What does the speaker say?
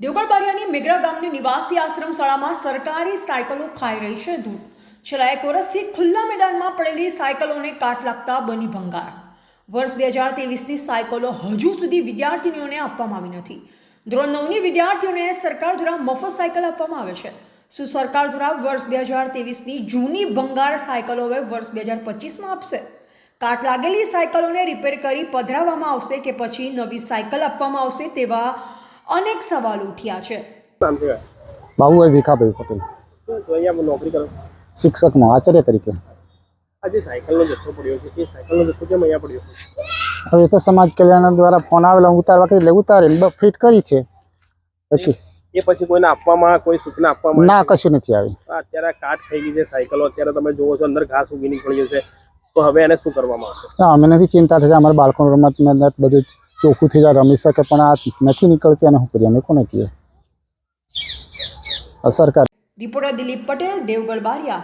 દેવગઢ મેઘરા ગામની નિવાસી આશ્રમ શાળામાં સરકારી સાયકલો ખાઈ રહી છે ધૂળ. છેલ્લા એક વર્ષથી ખુલ્લા મેદાનમાં પડેલી સાયકલોને કાટ લાગતા બની ભંગાર. વર્ષ બે હજાર તેવીસની સાયકલો હજુ સુધી વિદ્યાર્થીનીઓને આપવામાં આવી નથી. ધોરણ નવની વિદ્યાર્થીઓને સરકાર દ્વારા મફત સાયકલ આપવામાં આવે છે. શું સરકાર દ્વારા વર્ષ બે હજાર તેવીસની જૂની ભંગાર સાયકલો હવે વર્ષ બે હજાર પચીસમાં આપશે? કાટ લાગેલી સાયકલોને રિપેર કરી પધરાવવામાં આવશે કે પછી નવી સાયકલ આપવામાં આવશે તેવા અનેક સવાલ ઉઠ્યા છે. બાબુભાઈ ભીખાભાઈ પટેલ. શું અહીંયા નોકરી કરો? શિક્ષકમાં આચાર્ય તરીકે. આજે સાયકલનો જથ્થો પડ્યો છે એ સાયકલનો જથ્થો કેમ અહીંયા પડ્યો છે? હવે તો સમાજ કલ્યાણ દ્વારા ફોન આવેલા ઉતારવા કે એટલે ઉતારીને બ- ફિટ કરી છે. પછી એ પછી કોઈને આપવામાં કોઈ સૂચના આપવામાં ના કશું નથી આવી. અત્યારે કાટ થઈ ગઈ છે સાયકલો અત્યારે તમે જોવો છો અંદર ઘાસ ઉગી નીકળ્યું છે. તો હવે એને શું કરવામાં આવશે? ના, અમે નથી ચિંતા થશે અમારા બાળકોનું રમત મદદ બધું ચોખ્ખું થઈ રમી શકે, પણ આ નથી નીકળતી અને શું કરીએ? અમે કોને કહીએ? અસરકાર સરકાર રિપોર્ટર દિલીપ પટેલ, દેવગઢ બારિયા